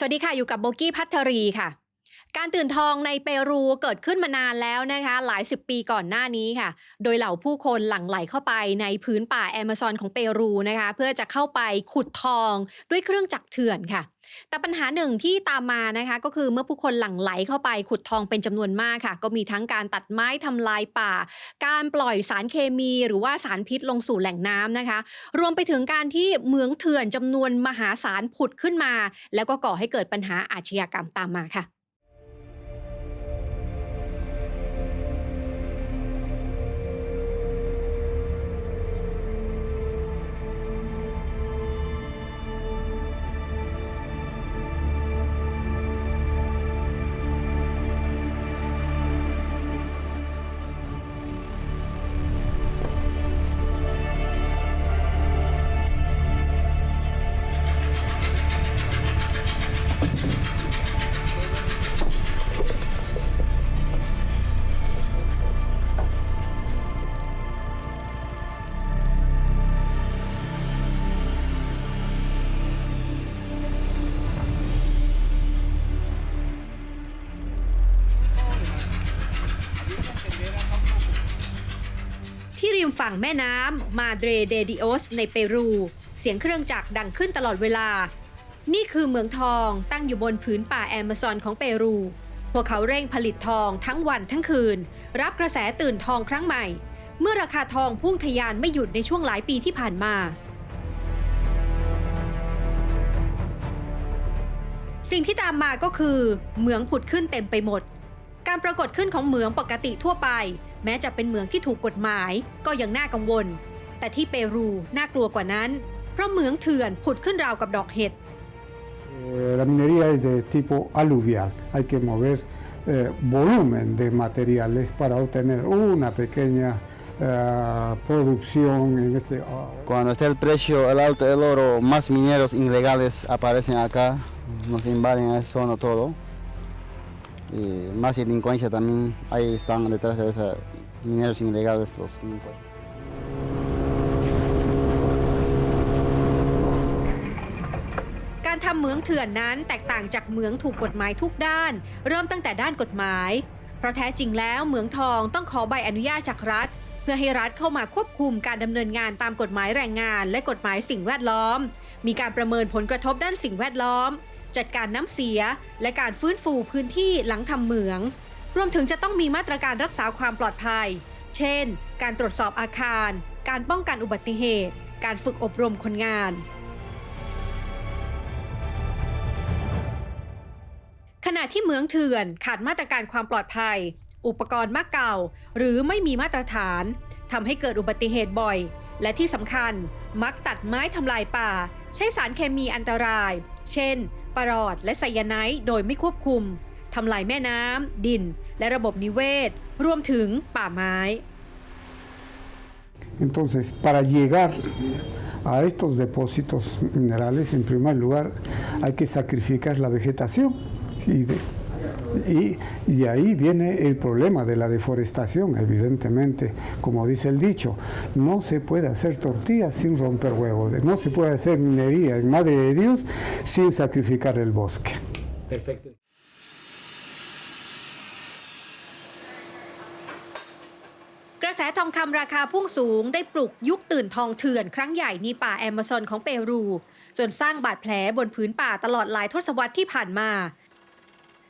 สวัสดีค่ะ อยู่กับโบกี้พัทรีค่ะ การตื่นทองในเปรูเกิดขึ้นมานานแล้วนะคะ หลายสิบปีก่อนหน้านี้ค่ะ โดยเหล่าผู้คนหลั่งไหลเข้าไปในพื้นป่าแอมะซอนของเปรูนะคะ เพื่อจะเข้าไปขุดทองด้วยเครื่องจักรเถื่อนค่ะ แต่ปัญหาหนึ่งที่ตามมานะคะ ก็คือเมื่อผู้คนหลั่งไหลเข้าไปขุดทองเป็นจำนวนมากค่ะ ก็มีทั้งการตัดไม้ทำลายป่า การปล่อยสารเคมีหรือว่าสารพิษลงสู่แหล่งน้ำนะคะ รวมไปถึงการที่เหมืองเถื่อนจำนวนมหาศาลผุดขึ้นมา แล้วก็ก่อให้เกิดปัญหาอาชญากรรมตามมาค่ะ ฝั่งแม่น้ำมาเดรเดดิโอสในเปรู เสียงเครื่องจักรดังขึ้นตลอดเวลา นี่คือเหมืองทองตั้งอยู่บนผืนป่าแอมะซอนของเปรู พวกเขาเร่งผลิตทองทั้งวันทั้งคืน รับกระแสตื่นทองครั้งใหม่ เมื่อราคาทองพุ่งทะยานไม่หยุดในช่วงหลายปีที่ผ่านมาสิ่งที่ตามมาก็คือเหมืองผุดขึ้นเต็มไปหมด การปรากฏขึ้นของเหมืองปกติทั่วไป แม้จะเป็นเหมืองที่ถูกกฎหมายก็ยังน่ากังวล แต่ที่เปรูน่ากลัวกว่านั้น เพราะเหมืองเถื่อนผุดขึ้นราวกับดอกเห็ด Eh, la minería es de tipo aluvial. Hay que mover eh, volumen de materiales para obtener una pequeña eh, producción en este. ah, Cuando esté el precio el alto del oro, más mineros ilegales aparecen acá, nos invaden a esa zona todo. Y más delincuencia también, ahí están detrás de esos mineros ilegales los delincuentes. การทำเหมืองเถื่อนนั้นแตกต่างจากเหมืองถูกกฎหมายทุกด้าน เริ่มตั้งแต่ด้านกฎหมาย เพราะแท้จริงแล้วเหมืองทองต้องขอใบอนุญาตจากรัฐ เพื่อให้รัฐเข้ามาควบคุมการดำเนินงานตามกฎหมายแรงงาน และกฎหมายสิ่งแวดล้อม มีการประเมินผลกระทบด้านสิ่งแวดล้อม จัดการน้ำเสีย และการฟื้นฟูพื้นที่หลังทำเหมือง รวมถึงจะต้องมีมาตรการรักษาความปลอดภัย เช่น การตรวจสอบอาคาร การป้องกันอุบัติเหตุ การฝึกอบรมคนงานขณะที่เหมืองเถื่อนขาดมาตรการความปลอดภัย อุปกรณ์มักเก่า หรือไม่มีมาตรฐานทำให้เกิดอุบัติเหตุบ่อย และที่สำคัญมักตัดไม้ทำลายป่า ใช้สารเคมีอันตราย เช่น ปรอดและไซยาไนด์โดยไม่ควบคุมทำลายแม่น้ำ ดิน และระบบนิเวศ รวมถึงป่าไม้ Entonces, para llegar a estos depósitos minerales, en primer lugar, hay que sacrificar la vegetación. Y de, y, y ahí viene el problema de la deforestación, evidentemente. Como dice el dicho, no se puede hacer tortillas sin romper huevos, no se puede hacer minería en Madre de Dios sin sacrificar el bosque. Perfecto. กระแสทองคำราคาพุ่งสูงได้ปลุกยุคตื่นทองเถื่อนครั้งใหญ่ในป่าแอมะซอนของเปรู จนสร้างบาดแผลบนผืนป่าตลอดหลายทศวรรษที่ผ่านมา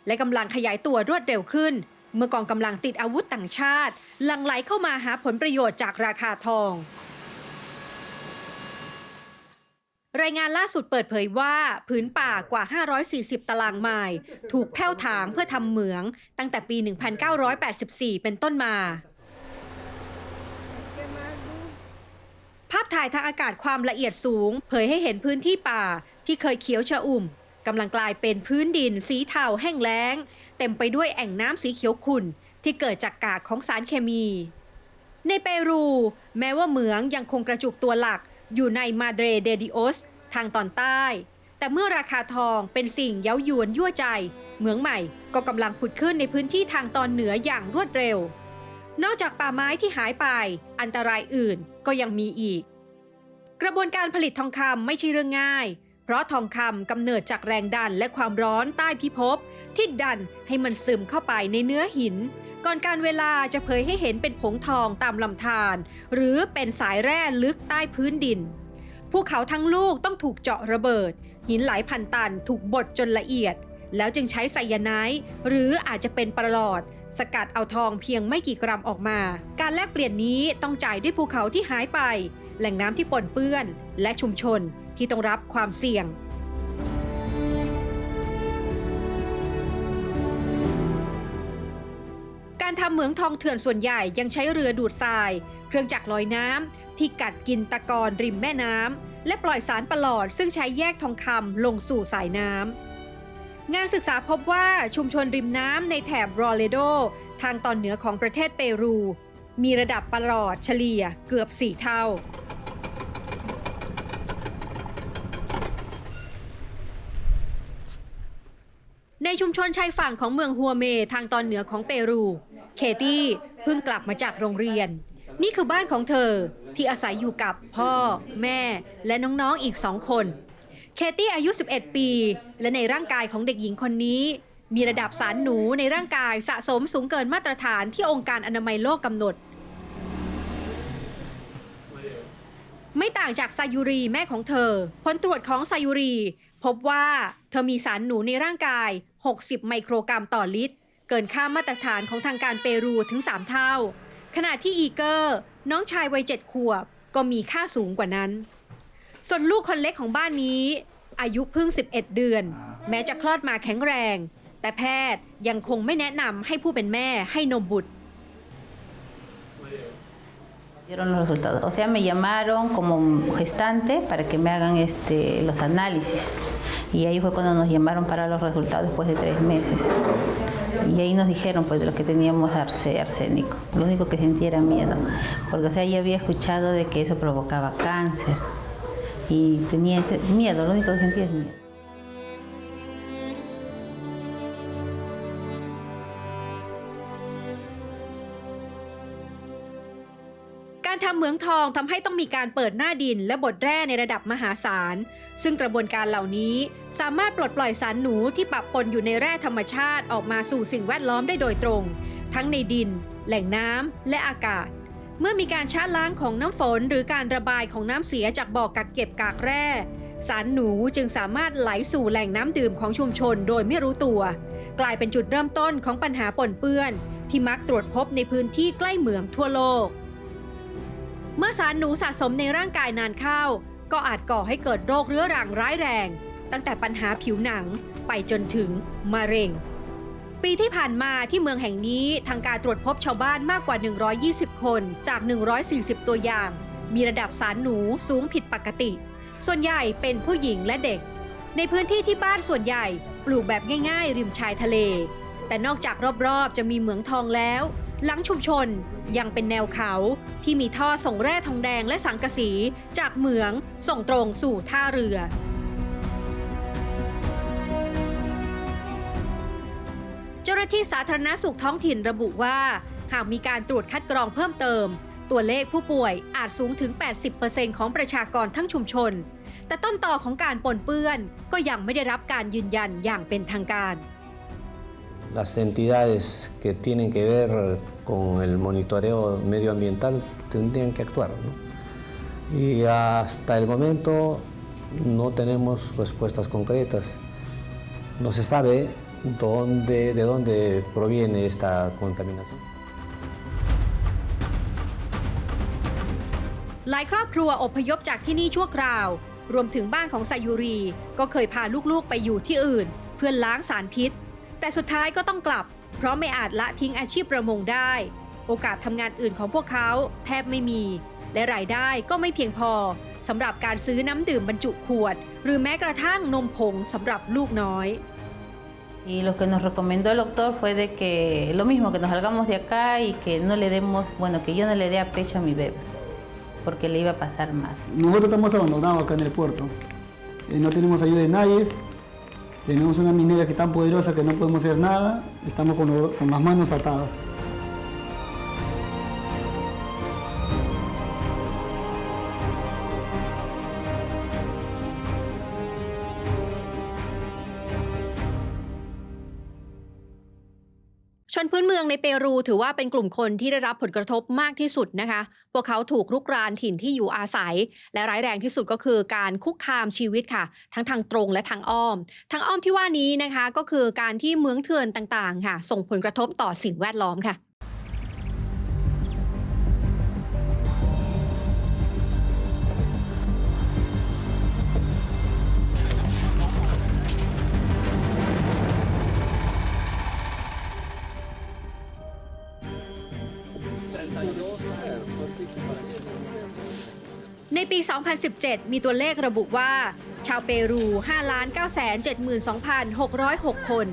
และกำลังขยายตัวรวดเร็วขึ้น เมื่อกองกำลังติดอาวุธต่างชาติหลั่งไหลเข้ามาหาผลประโยชน์จากราคาทอง รายงานล่าสุดเปิดเผยว่าผืนป่ากว่า 540 ตารางไมล์ถูกแผ้วถางเพื่อทำเหมือง ตั้งแต่ปี 1984 เป็นต้นมาภาพถ่ายทางอากาศความละเอียดสูง เผยให้เห็นพื้นที่ป่าที่เคยเขียวชอุ่ม กำลังกลายเป็นพื้นดินสีเทาแห้งแล้ง เต็มไปด้วยแอ่งน้ำสีเขียวขุ่นที่เกิดจากกากของสารเคมี ในเปรู แม้ว่าเหมืองยังคงกระจุกตัวหลักอยู่ในมาเดรเดดิโอสทางตอนใต้ แต่เมื่อราคาทองเป็นสิ่งเย้ายวนยั่วใจ เหมืองใหม่ก็กำลังผุดขึ้นในพื้นที่ทางตอนเหนืออย่างรวดเร็ว นอกจากป่าไม้ที่หายไป อันตรายอื่นก็ยังมีอีก กระบวนการผลิตทองคำไม่ใช่เรื่องง่าย เพราะทองคำกำเนิดจากแรงดันและความร้อนใต้พิภพที่ดันให้มันซึมเข้าไปในเนื้อหิน ก่อนการเวลาจะเผยให้เห็นเป็นผงทองตามลำธารหรือเป็นสายแร่ลึกใต้พื้นดินภูเขาทั้งลูกต้องถูกเจาะระเบิด หินหลายพันตันถูกบดจนละเอียด แล้วจึงใช้ไซยาไนด์หรืออาจจะเป็นประหลอด สกัดเอาทองเพียงไม่กี่กรัมออกมา การแลกเปลี่ยนนี้ต้องจ่ายด้วยภูเขาที่หายไป แหล่งน้ำที่ปนเปื้อน และชุมชน ที่ต้องรับความเสี่ยง การทำเหมืองทองเถื่อนส่วนใหญ่ยังใช้เรือดูดทราย เครื่องจักรลอยน้ำที่กัดกินตะกอนริมแม่น้ำและปล่อยสารประหลอดซึ่งใช้แยกทองคำลงสู่สายน้ำงานศึกษาพบว่าชุมชนริมน้ำในแถบรอเลโด ทางตอนเหนือของประเทศเปรู มีระดับประหลอดเฉลี่ยเกือบ 4 เท่า ในชุมชนชายฝั่งของเมืองฮัวเมทางตอนเหนือของเปรู เคตี้เพิ่งกลับมาจากโรงเรียน นี่คือบ้านของเธอที่อาศัยอยู่กับพ่อ แม่ และน้องๆอีกสองคน เคตี้อายุ 11 ปี และในร่างกายของเด็กหญิงคนนี้ มีระดับสารหนูในร่างกายสะสมสูงเกินมาตรฐานที่องค์การอนามัยโลกกำหนด ไม่ต่างจากซายุรีแม่ของเธอ ผลตรวจของซายุรี พบว่าเธอมีสารหนูในร่างกาย 60 ไมโครกรัมต่อลิตร เกินค่ามาตรฐานของทางการเปรูถึง 3 เท่า ขณะที่อีเกอร์ น้องชายวัย7ขวบ ก็มีค่าสูงกว่านั้น ส่วนลูกคนเล็กของบ้านนี้ อายุเพิ่ง 11 เดือน แม้จะคลอดมาแข็งแรง แต่แพทย์ยังคงไม่แนะนำให้ผู้เป็นแม่ให้นมบุตร Dieron los resultados. O sea, me llamaron como gestante para que me hagan este, los análisis. Y ahí fue cuando nos llamaron para los resultados después de tres meses. Y ahí nos dijeron pues de lo que teníamos arsénico. Lo único que sentía era miedo. Porque o sea, ya había escuchado de que eso provocaba cáncer. Y tenía miedo, lo único que sentía es miedo. เหมืองทองทำให้ต้องมีการเปิดหน้าดินและบดแร่ในระดับมหาศาล ซึ่งกระบวนการเหล่านี้สามารถปลดปล่อยสารหนูที่ปะปนอยู่ในแร่ธรรมชาติออกมาสู่สิ่งแวดล้อมได้โดยตรง ทั้งในดิน แหล่งน้ำและอากาศ เมื่อมีการชะล้างของน้ำฝน หรือการระบายของน้ำเสียจากบ่อกักเก็บกากแร่ สารหนูจึงสามารถไหลสู่แหล่งน้ำดื่มของชุมชนโดยไม่รู้ตัว กลายเป็นจุดเริ่มต้นของปัญหาปนเปื้อน ที่มักตรวจพบในพื้นที่ใกล้เหมืองทั่วโลก เมื่อสารหนูสะสมในร่างกายนานเข้า ก็อาจก่อให้เกิดโรคเรื้อรังร้ายแรง ตั้งแต่ปัญหาผิวหนังไปจนถึงมะเร็ง ปีที่ผ่านมาที่เมืองแห่งนี้ทางการตรวจพบชาวบ้านมากกว่า 120 คนจาก 140 ตัวอย่าง มีระดับสารหนูสูงผิดปกติ ส่วนใหญ่เป็นผู้หญิงและเด็ก ในพื้นที่ที่บ้านส่วนใหญ่ปลูกแบบง่าย ๆ ริมชายทะเล แต่นอกจากรอบๆ จะมีเหมืองทองแล้ว หลังชุมชนยังเป็นแนวเขาที่มีท่อส่งแร่ทองแดงและสังกะสีจากเหมืองส่งตรงสู่ท่าเรือ เจ้าหน้าที่สาธารณสุขท้องถิ่นระบุว่า หากมีการตรวจคัดกรองเพิ่มเติม ตัวเลขผู้ป่วยอาจสูงถึง 80%ของประชากรทั้งชุมชน แต่ต้นต่อของการปนเปื้อนก็ยังไม่ได้รับการยืนยันอย่างเป็นทางการ Las entidades que tienen que ver con el monitoreo medioambiental tendrían que actuar. ¿no? Y hasta el momento no tenemos respuestas concretas. No se sabe dónde, de dónde proviene esta contaminación. หลายครอบครัวอพยพจากที่นี่ชั่วคราว รวมถึงบ้านของไซยูรี ก็เคยพาลูกๆไปอยู่ที่อื่น เพื่อล้างสารพิษ แต่สุดท้ายก็ต้องกลับ เพราะไม่อาจละทิ้งอาชีพประมงได้ โอกาสทำงานอื่นของพวกเขาแทบไม่มี และรายได้ก็ไม่เพียงพอสำหรับการซื้อน้ำดื่มบรรจุขวด หรือแม้กระทั่งนมผงสำหรับลูกน้อย Y lo que nos recomendó el doctor fue de que lo mismo, que nos salgamos de acá y que no le demos, bueno, que yo no le dé a pecho a mi bebé, porque le iba a pasar más. Nosotros estamos abandonados acá en el puerto. Eh, no tenemos ayuda de nadie. Tenemos una minera que es tan poderosa que no podemos hacer nada. Estamos con, con las manos atadas. ในเปรูถือว่าเป็นกลุ่มคนที่ได้รับผลกระทบมากที่สุดนะคะ พวกเขาถูกรุกรานถิ่นที่อยู่อาศัย และร้ายแรงที่สุดก็คือการคุกคามชีวิตค่ะ ทั้งทางตรงและทางอ้อม ทางอ้อมที่ว่านี้นะคะ ก็คือการที่เมืองเถื่อนต่างๆ ค่ะ ส่งผลกระทบต่อสิ่งแวดล้อมค่ะ ในปี 2017 มีตัวเลขระบุว่า ชาวเปรู 5,972,606 คน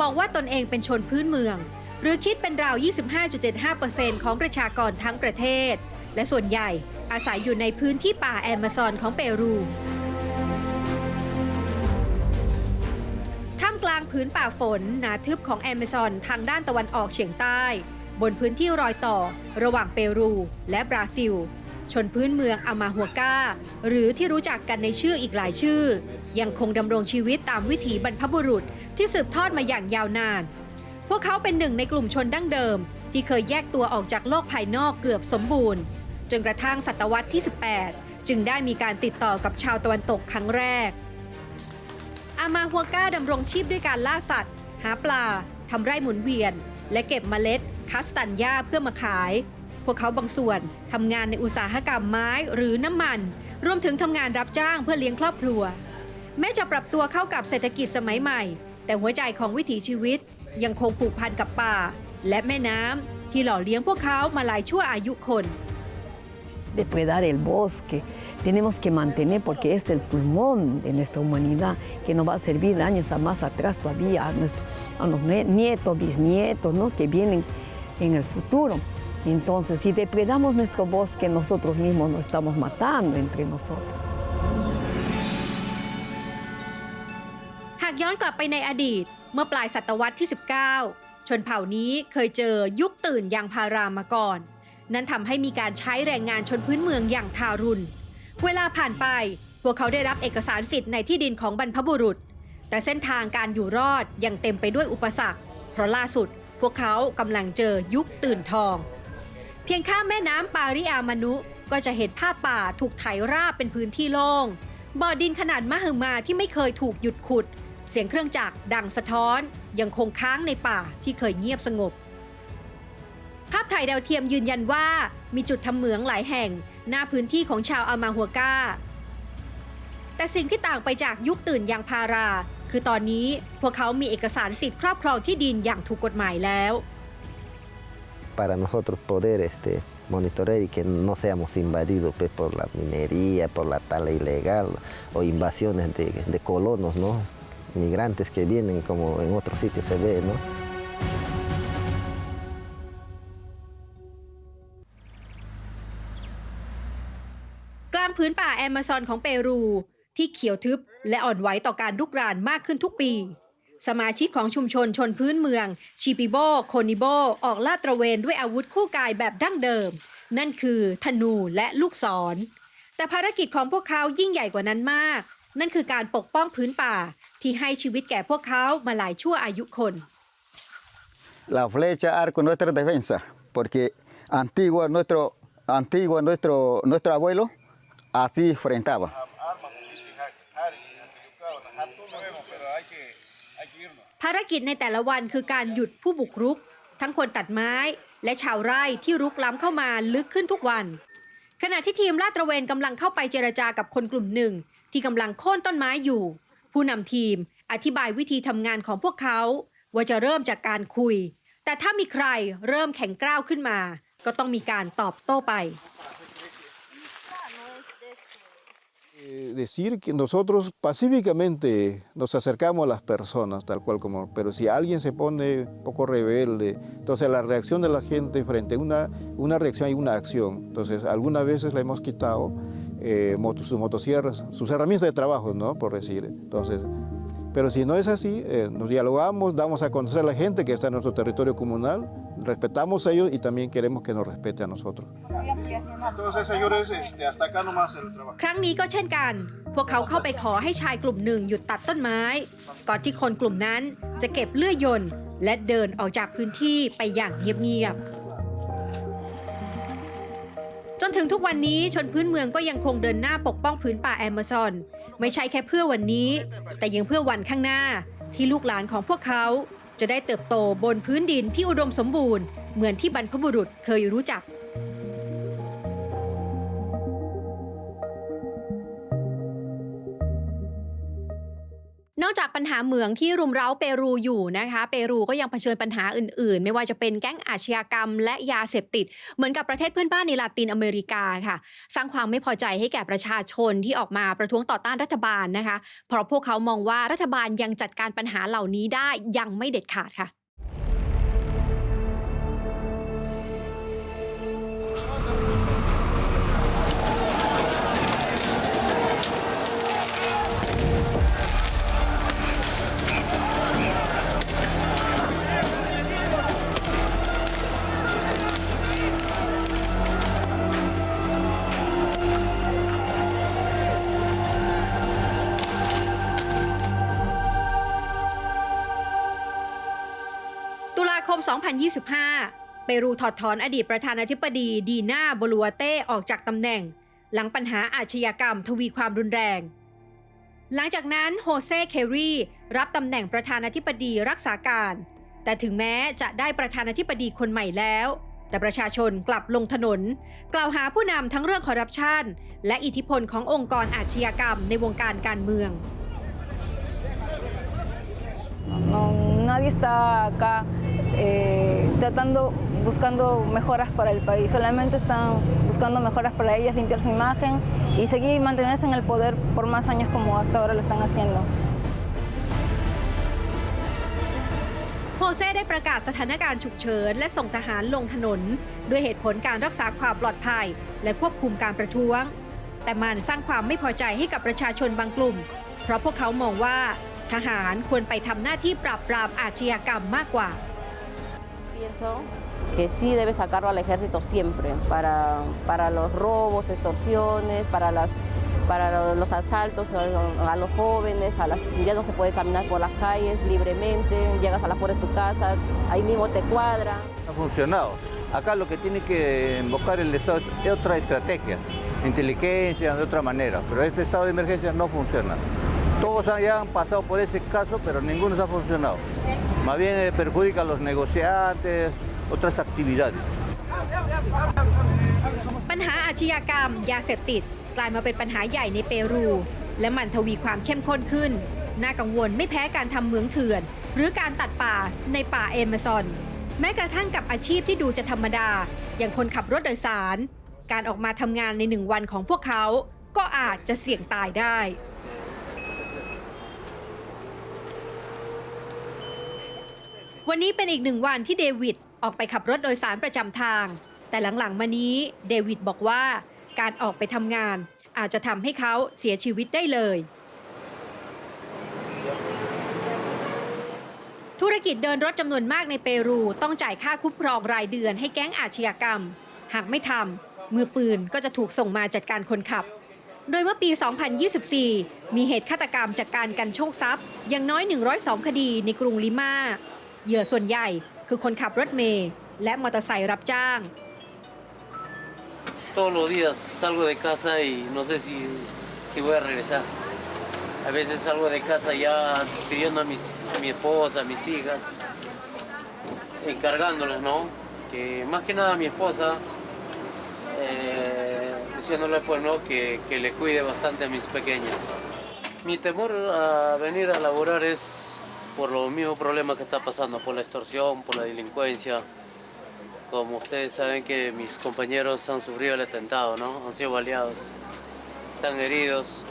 บอกว่าตนเองเป็นชนพื้นเมือง หรือคิดเป็นราว 25.75%ของประชากรทั้งประเทศ และส่วนใหญ่อาศัยอยู่ในพื้นที่ป่าแอมะซอนของเปรูท่ามกลางพื้นป่าฝนหนาทึบของแอมะซอนทางด้านตะวันออกเฉียงใต้ บนพื้นที่รอยต่อ ระหว่างเปรู และบราซิล ชนพื้นเมืองอามาฮัวกาหรือที่รู้จักกันในชื่ออีกหลายชื่อ ยังคงดำรงชีวิตตามวิถีบรรพบุรุษที่สืบทอดมาอย่างยาวนาน พวกเขาเป็นหนึ่งในกลุ่มชนดั้งเดิม ที่เคยแยกตัวออกจากโลกภายนอกเกือบสมบูรณ์ จนกระทั่งศตวรรษที่ 18 จึงได้มีการติดต่อกับชาวตะวันตกครั้งแรก อามาฮัวกาดำรงชีพด้วยการล่าสัตว์ หาปลาทำไร่หมุนเวียน และเก็บเมล็ด คัสตันยาเพื่อมาขาย พวกเขาบางส่วนทำงานในอุตสาหกรรมไม้หรือน้ำมัน รวมถึงทำงานรับจ้างเพื่อเลี้ยงครอบครัว แม้จะปรับตัวเข้ากับเศรษฐกิจสมัยใหม่ แต่หัวใจของวิถีชีวิต ยังคงผูกพันกับป่า และแม่น้ำที่หล่อเลี้ยงพวกเขามาหลายชั่วอายุคน depredar el bosque. Tenemos que mantener porque es el pulmón de nuestra humanidad que nos va a servir años a más atrás todavía a, nuestro- a los nietos, bisnietos ¿no? que vienen en el futuro. Entonces, si depredamos nuestro bosque, nosotros mismos nos estamos matando entre nosotros. หากย้อนกลับไปในอดีต เมื่อปลายศตวรรษที่ 19 ชนเผ่านี้เคยเจอยุคตื่นยางพารามาก่อน นั่นทำให้มีการใช้แรงงานชนพื้นเมืองอย่างทารุณ เวลาผ่านไป พวกเขาได้รับเอกสารสิทธิ์ในที่ดินของบรรพบุรุษ แต่เส้นทางการอยู่รอดยังเต็มไปด้วยอุปสรรค เพราะล่าสุด พวกเขากำลังเจอยุคตื่นทอง เพียงข้ามแม่น้ำปาริอามานุก็จะเห็นภาพป่าถูกไถราบเป็นพื้นที่โล่งบ่อดินขนาดมหึมาที่ไม่เคยถูกหยุดขุด เสียงเครื่องจักรดังสะท้อน ยังคงค้างในป่าที่เคยเงียบสงบ ภาพถ่ายดาวเทียมยืนยันว่ามีจุดทำเหมืองหลายแห่ง หน้าพื้นที่ของชาวอามาฮัวกาแต่สิ่งที่ต่างไปจากยุคตื่นยางพารา คือตอนนี้พวกเขามีเอกสารสิทธิ์ครอบครองที่ดินอย่างถูกกฎหมายแล้ว para nosotros poder este, monitorear y que no seamos invadidos pues, por la minería, por la tala ilegal o invasiones de, de colonos, ¿no? migrantes que vienen como en otros sitios se ve. ¿no? กลางพื้นป่าแอมะซอนของเปรู ที่เขียวทึบและอ่อนไหวต่อการลุกรานมากขึ้นทุกปี สมาชิกของชุมชนชนพื้นเมือง ชิปิโบ โคนิโบ ออกลาดตระเวนด้วยอาวุธคู่กายแบบดั้งเดิม นั่นคือธนูและลูกศร แต่ภารกิจของพวกเขายิ่งใหญ่กว่านั้นมาก นั่นคือการปกป้องพื้นป่าที่ให้ชีวิตแก่พวกเขามาหลายชั่วอายุคน La flecha, arco, nuestra defensa, porque antiguo nuestro, antiguo nuestro, nuestro abuelo así enfrentaba. ภาร กิจในแต่ละวันคือการหยุดผู้บุกรุก ทั้งคนตัดไม้ และชาวไร่ที่รุกล้ำเข้ามาลึกขึ้นทุกวัน ขณะที่ทีมลาดตระเวนกำลังเข้าไปเจรจากับคนกลุ่มหนึ่ง ที่กำลังโค่นต้นไม้อยู่ ผู้นำทีมอธิบายวิธีทำงานของพวกเขา ว่าจะเริ่มจากการคุย แต่ถ้ามีใครเริ่มแข็งกร้าวขึ้นมา ก็ต้องมีการตอบโต้ไป Eh, decir que nosotros pacíficamente nos acercamos a las personas, tal cual como, pero si alguien se pone un poco rebelde, entonces la reacción de la gente frente a una, una reacción hay una acción. Entonces, algunas veces le hemos quitado eh, sus motosierras, sus herramientas de trabajo, ¿no? Por decir. Entonces, Pero si no es así, eh, nos dialogamos, damos a conocer a la gente que está en nuestro territorio comunal, respetamos a ellos y también queremos que nos respete a nosotros. Entonces, señores, hasta acá nomás el trabajo. ครั้งนี้ก็เช่นกัน พวกเขาเข้าไปขอให้ชายกลุ่มหนึ่งหยุดตัดต้นไม้ ก่อนที่คนกลุ่มนั้นจะเก็บเลื่อยยนต์และเดินออกจากพื้นที่ไปอย่างเงียบๆ จนถึงทุกวันนี้ชนพื้นเมืองก็ยังคงเดินหน้าปกป้องพื้นป่าแอมะซอน ไม่ใช่แค่เพื่อวันนี้ แต่ยังเพื่อวันข้างหน้า ที่ลูกหลานของพวกเขา จะได้เติบโตบนพื้นดินที่อุดมสมบูรณ์ เหมือนที่บรรพบุรุษเคยรู้จัก อกจากปัญหาเหมืองที่รุมเร้าเปรูอยู่นะคะ เปรูก็ยังเผชิญปัญหาอื่นๆ ไม่ว่าจะเป็นแก๊งอาชญากรรม และยาเสพติด เหมือนกับประเทศเพื่อนบ้านในลาตินอเมริกาค่ะ สร้างความไม่พอใจให้แก่ประชาชนที่ออกมาประท้วงต่อต้านรัฐบาลนะคะ เพราะพวกเขามองว่ารัฐบาลยังจัดการปัญหาเหล่านี้ได้ยังไม่เด็ดขาดค่ะ 2025 เปรูถอดถอนอดีตประธานาธิบดีดีนาโบลัวเต้ออกจากตำแหน่ง หลังปัญหาอาชญากรรมทวีความรุนแรง หลังจากนั้นโฮเซ่เครีรับตำแหน่งประธานาธิบดีรักษาการ แต่ถึงแม้จะได้ประธานาธิบดีคนใหม่แล้ว แต่ประชาชนกลับลงถนน กล่าวหาผู้นำทั้งเรื่องคอร์รัปชันและอิทธิพลขององค์กรอาชญากรรมในวงการการเมือง No, nadie está acá eh, tratando, buscando mejoras para el país, solamente están buscando mejoras para ellas, limpiar su imagen y seguir mantenerse en el poder por más años como hasta ahora lo están haciendo. โฮเซ่ได้ประกาศสถานการณ์ฉุกเฉิน และส่งทหารลงถนน ด้วยเหตุผลการรักษาความปลอดภัย และควบคุมการประท้วง แต่มันสร้างความไม่พอใจให้กับประชาชนบางกลุ่ม เพราะพวกเขามองว่า ทหารควรไปทำหน้าที่ปราบปรามอาชญากรรมมากกว่า Pienso que sí debe sacarlo al ejército siempre para, para los robos, extorsiones, para, las, para los asaltos a, los jóvenes, las, ya no se puede caminar por las calles libremente, llegas a la puerta de tu casa, ahí mismo te cuadran. ha funcionado. Acá lo que tiene que invocar el Estado es otra estrategia, inteligencia, de otra manera, pero este estado de emergencia no funciona. Todos ya han pasado por ese caso, pero ninguno ha funcionado. Más bien eh, perjudica a los negociantes, otras actividades. ปัญหาอาชญากรรม ยาเสพติด กลายมาเป็นปัญหาใหญ่ในเปรู และมันทวีความเข้มข้นขึ้น น่ากังวลไม่แพ้การทำเหมืองเถื่อน หรือการตัดป่าในป่าเอเมซอน แม้กระทั่งกับอาชีพที่ดูจะธรรมดา อย่างคนขับรถโดยสาร การออกมาทำงานในหนึ่งวันของพวกเขา ก็อาจจะเสี่ยงตายได้ วันนี้เป็นอีกหนึ่งวันที่เดวิดออกไปขับรถโดยสารประจำทาง แต่หลังๆมานี้เดวิดบอกว่าการออกไปทำงาน อาจจะทำให้เขาเสียชีวิตได้เลย ธุรกิจเดินรถจำนวนมากในเปรูต้องจ่ายค่าคุ้มครองรายเดือนให้แก๊งอาชญากรรม หากไม่ทำมือปืนก็จะถูกส่งมาจัดการคนขับ โดยเมื่อปี 2024 มีเหตุฆาตกรรมจากการกันโชคทรัพย์อย่างน้อย 102 คดีในกรุงลิมา เหยื่อส่วนใหญ่คือคนขับรถเมล์และมอเตอร์ไซค์รับจ้าง Todos los días salgo de casa y no sé si, si voy a regresar. A veces salgo de casa ya despidiendo a, mis, a mi esposa, a mis hijas, encargándoles, ¿no? Que más que nada a mi esposa, eh, diciéndole pues, ¿no? Que, que le cuide bastante a mis pequeñas. Mi temor a venir a laborar es por los mismos problemas que está pasando, por la extorsión, por la delincuencia. Como ustedes saben que mis compañeros han sufrido el atentado, ¿no? Han sido baleados, están heridos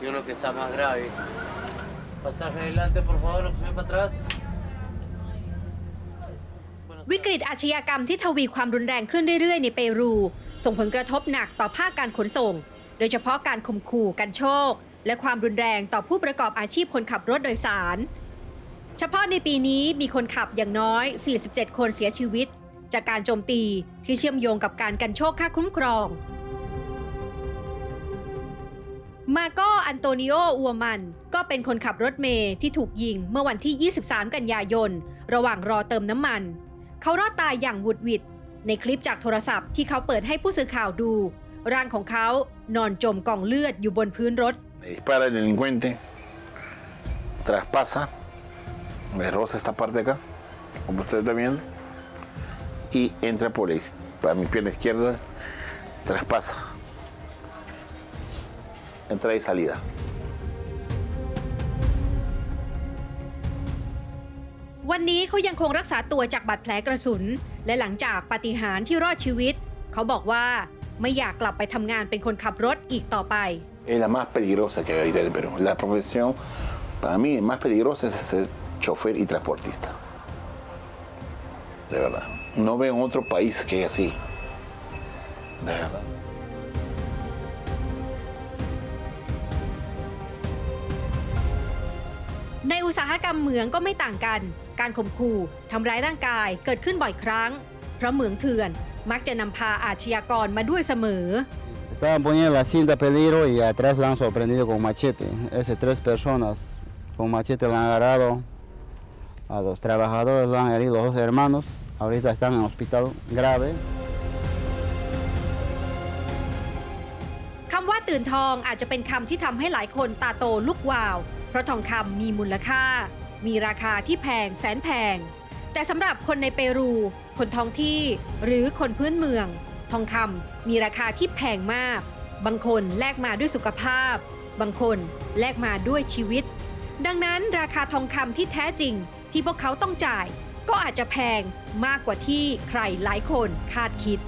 y uno que está más grave. Pasaje adelante, por favor, lo que se ve para atrás. วิกฤตอาชญากรรมที่ทวีความรุนแรงขึ้นเรื่อยๆ ในเปรู ส่งผลกระทบหนักต่อภาคการขนส่ง โดยเฉพาะการข่มขู่กันโชค และความรุนแรงต่อผู้ประกอบอาชีพคนขับรถโดยสาร เฉพาะในปีนี้มีคนขับอย่างน้อย 47 คนเสียชีวิต จากการโจมตีที่เชื่อมโยงกับการกันโชคค่าคุ้มครอง มาโกอันโตนิโออัวมัน ก็เป็นคนขับรถเมย์ที่ถูกยิงเมื่อวันที่ 23 กันยายน ระหว่างรอเติมน้ำมัน เขารอดตายอย่างหวุดหวิดในคลิปจากโทรศัพท์ที่เขาเปิดให้ผู้สื่อข่าวดู ร่างของเขานอนจมกองเลือดอยู่บนพื้นรถ dispara el delincuente, traspasa, me roza esta parte de acá, como ustedes están viendo, y entra por, la iz- para mi pierna izquierda, traspasa. Entrada y salida. วันนี้เขายังคงรักษาตัวจากบาดแผลกระสุน และหลังจากปาฏิหาริย์ที่รอดชีวิต เขาบอกว่าไม่อยากกลับไปทำงานเป็นคนขับรถอีกต่อไป Es la más peligrosa que hay ahorita en el Perú. La profesión, para mí, más peligrosa es ser chofer y transportista. De verdad. No veo en otro país que es así. De verdad. ในอุตสาหกรรมเหมืองก็ไม่ต่างกัน การข่มขู่ทำร้ายร่างกายเกิดขึ้นบ่อยครั้ง เพราะเหมืองเถื่อนมักจะนำพาอาชญากรมาด้วยเสมอ Estaban poniendo la cinta peligro y atrás la han sorprendido con machete. Ese tres personas con machete la han agarrado. A los trabajadores lo han herido los dos hermanos. Ahorita están en hospital grave. คำว่าตื่นทองอาจจะเป็นคำที่ทำให้หลายคนตาโตลุกวาว เพราะทองคำมีมูลค่า มีราคาที่แพงแสนแพง แต่สำหรับคนในเปรู คนท้องที่หรือคนพื้นเมือง ทองคำมีราคาที่แพงมาก บางคนแลกมาด้วยสุขภาพ บางคนแลกมาด้วยชีวิต ดังนั้นราคาทองคำที่แท้จริง ที่พวกเขาต้องจ่าย ก็อาจจะแพงมากกว่าที่ใครหลายคนคาดคิด